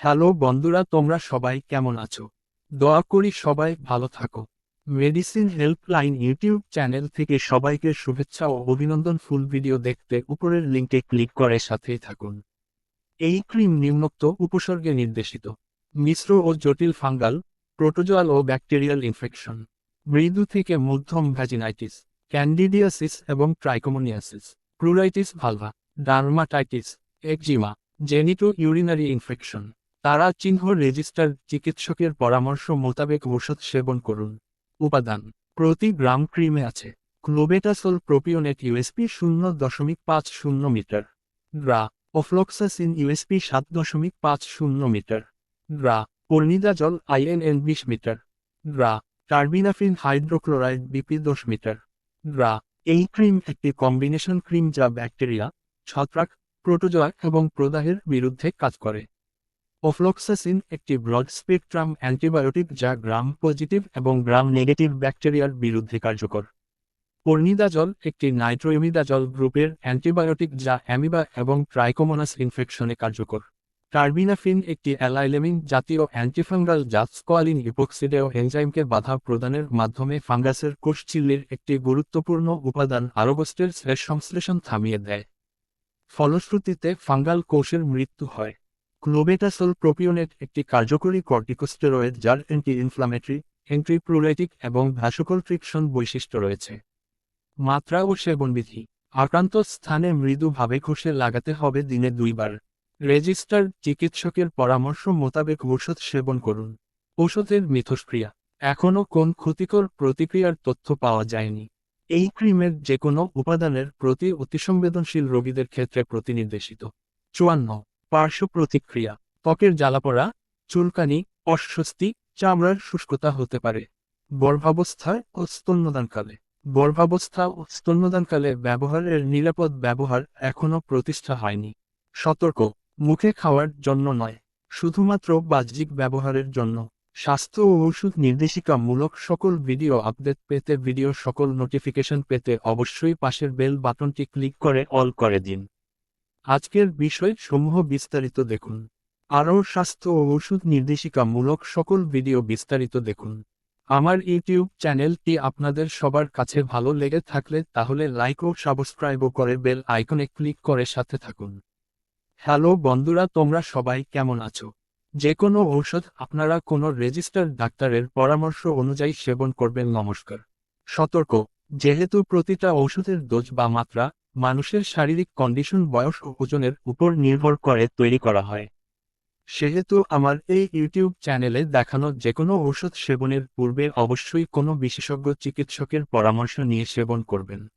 Hello বন্ধুরা, তোমরা সবাই কেমন আছো? দোয়া করি সবাই ভালো থাকো। মেডিসিন হেল্পলাইন ইউটিউব চ্যানেল থেকে সবাইকে শুভেচ্ছা ও অভিনন্দন। ফুল ভিডিও দেখতে উপরের লিঙ্কে ক্লিক করে সাথেই থাকুন। এই ক্রিম নিম্নোক্ত উপসর্গে নির্দেশিত। মিশ্র ও জটিল ফাঙ্গাল প্রোটোজোয়াল ও ব্যাকটেরিয়াল ইনফেকশন মৃদু থেকে মধ্যম ভ্যাজিনাইটিস ক্যান্ডিডিয়াসিস এবং trichomoniasis pruritus vulva dermatitis eczema genitourinary infection তারা চিহ্ন রেজিস্টার চিকিৎসকের পরামর্শ মোতাবেক ওষুধ সেবন করুন। উপাদান, প্রতি গ্রাম ক্রিমে আছে। ক্লোবেটাসোল প্রোপিওনেট ইউএসপি শূন্য দশমিক পাঁচ শূন্য মিটার। গ্রা অফ্লক্সাসিন ইউএসপি সাত দশমিক পাঁচ শূন্য মিটার। গ্রা পর্নিদাজল আইএনএন বিশ মিটার। গ্রা টার্বিনাফিন হাইড্রোক্লোরাইড বিপি দশ মিটার। গ্রা এই ক্রিম একটি কম্বিনেশন ক্রিম যা ব্যাকটেরিয়া, ছত্রাক, প্রোটোজোয়া এবং প্রদাহের বিরুদ্ধে কাজ করে। অফ্লক্সাসিন একটি ব্রড স্পেকট্রাম অ্যান্টিবায়োটিক যা গ্রাম পজিটিভ এবং গ্রাম নেগেটিভ ব্যাকটেরিয়ার বিরুদ্ধে কার্যকর। পর্নিদাজল একটি নাইট্রোইমিদাজল গ্রুপের অ্যান্টিবায়োটিক যা অ্যামিবা এবং ট্রাইকোমোনাস ইনফেকশনে কার্যকর। টার্বিনাফিন একটি অ্যালাইলেমিন জাতীয় অ্যান্টিফাঙ্গাল যা স্কোয়ালিন ইপোক্সিডেও এনজাইমকে বাধা প্রদানের মাধ্যমে ফাঙ্গাসের কোষচিল্লির একটি গুরুত্বপূর্ণ উপাদান আরোগস্টের শ্লেষ সংশ্লেষণ থামিয়ে দেয়। ফলশ্রুতিতে, ফাঙ্গাল কোষের মৃত্যু হয়। ক্লোবেটাসোল প্রোপিওনেট একটি কার্যকরী কর্টিকোস্টেরয়েড যার অ্যান্টি ইনফ্লামেটরি অ্যান্টিপ্রুলাইটিক এবং ভ্যাসোকলট্রিকশন বৈশিষ্ট্য রয়েছে। মাত্রা ও সেবনবিধি। আক্রান্ত স্থানে মৃদুভাবে ঘষে লাগাতে হবে দিনে দুইবার। রেজিস্টার চিকিৎসকের পরামর্শ মোতাবেক ঔষধ সেবন করুন। ঔষধের মিথস্ক্রিয়া। এখনও কোন ক্ষতিকর প্রতিক্রিয়ার তথ্য পাওয়া যায়নি। এই ক্রিমের যে কোনো উপাদানের প্রতি অতিসংবেদনশীল রোগীদের ক্ষেত্রে প্রতিনির্দেশিত। চুয়ান্ন পার্শ্ব প্রতিক্রিয়া, ত্বকের জ্বালাপড়া, চুলকানি, অস্বস্তি, চামড়ার শুষ্কতা হতে পারে। গর্ভাবস্থায় ও স্তন্যদানকালে। গর্ভাবস্থা ও স্তন্যদানকালে ব্যবহারের নিরাপদ ব্যবহার এখনও প্রতিষ্ঠা হয়নি। সতর্ক, মুখে খাওয়ার জন্য নয়, শুধুমাত্র বাহ্যিক ব্যবহারের জন্য। স্বাস্থ্য ও ওষুধ নির্দেশিকামূলক সকল ভিডিও আপডেট পেতে ভিডিও সকল নোটিফিকেশন পেতে অবশ্যই পাশের বেল বাটনটি ক্লিক করে অল করে দিন। আজকের বিষয় সমূহ বিস্তারিত দেখুন। আরও স্বাস্থ্য ও ওষুধ নির্দেশিকামূলক সকল ভিডিও বিস্তারিত দেখুন। আমার ইউটিউব চ্যানেলটি আপনাদের সবার কাছে ভালো লেগে থাকলে তাহলে লাইক ও সাবস্ক্রাইবও করে বেল আইকনে ক্লিক করে সাথে থাকুন। হ্যালো বন্ধুরা, তোমরা সবাই কেমন আছো? যে কোনো ঔষধ আপনারা কোনো রেজিস্টার ডাক্তারের পরামর্শ অনুযায়ী সেবন করবেন। নমস্কার। সতর্ক। যেহেতু প্রতিটা ঔষধের ডোজ বা মাত্রা মানুষের শারীরিক কন্ডিশন বয়স ও ওজনের উপর নির্ভর করে তৈরি করা হয়। সেহেতু আমার এই ইউটিউব চ্যানেলে দেখানো যে কোনো ঔষধ সেবনের পূর্বে অবশ্যই কোনো বিশেষজ্ঞ চিকিৎসকের পরামর্শ নিয়ে সেবন করবেন।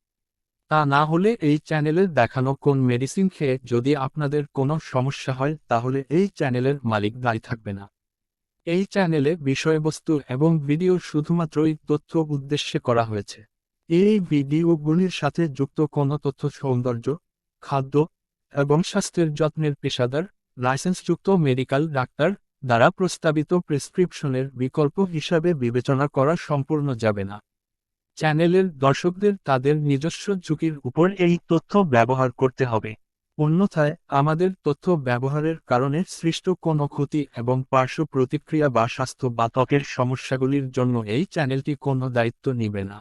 তা না হলে এই চ্যানেলে দেখানো কোন মেডিসিন খেয়ে যদি আপনাদের কোনো সমস্যা হয়, তাহলে এই চ্যানেলের মালিক দায়ী থাকবে না। এই চ্যানেলে বিষয়বস্তু এবং ভিডিও শুধুমাত্রই তথ্য উদ্দেশ্যে করা হয়েছে। এই ভিডিওগুলির সাথে যুক্ত কোনো তথ্য, সৌন্দর্য, খাদ্য এবং স্বাস্থ্যের যত্নের পেশাদার, লাইসেন্সযুক্ত মেডিকেল ডাক্তার দ্বারা প্রস্তাবিত প্রেসক্রিপশনের বিকল্প হিসাবে বিবেচনা করা সম্পূর্ণ যাবে না। চ্যানেলের দর্শকদের তাদের নিজস্ব ঝুঁকির উপর এই তথ্য ব্যবহার করতে হবে। অন্যথায়, আমাদের তথ্য ব্যবহারের কারণে সৃষ্ট কোনো ক্ষতি এবং পার্শ্ব প্রতিক্রিয়া বা স্বাস্থ্য বা ত্বকের সমস্যাগুলির জন্য এই চ্যানেলটি কোনো দায়িত্ব নিবে না।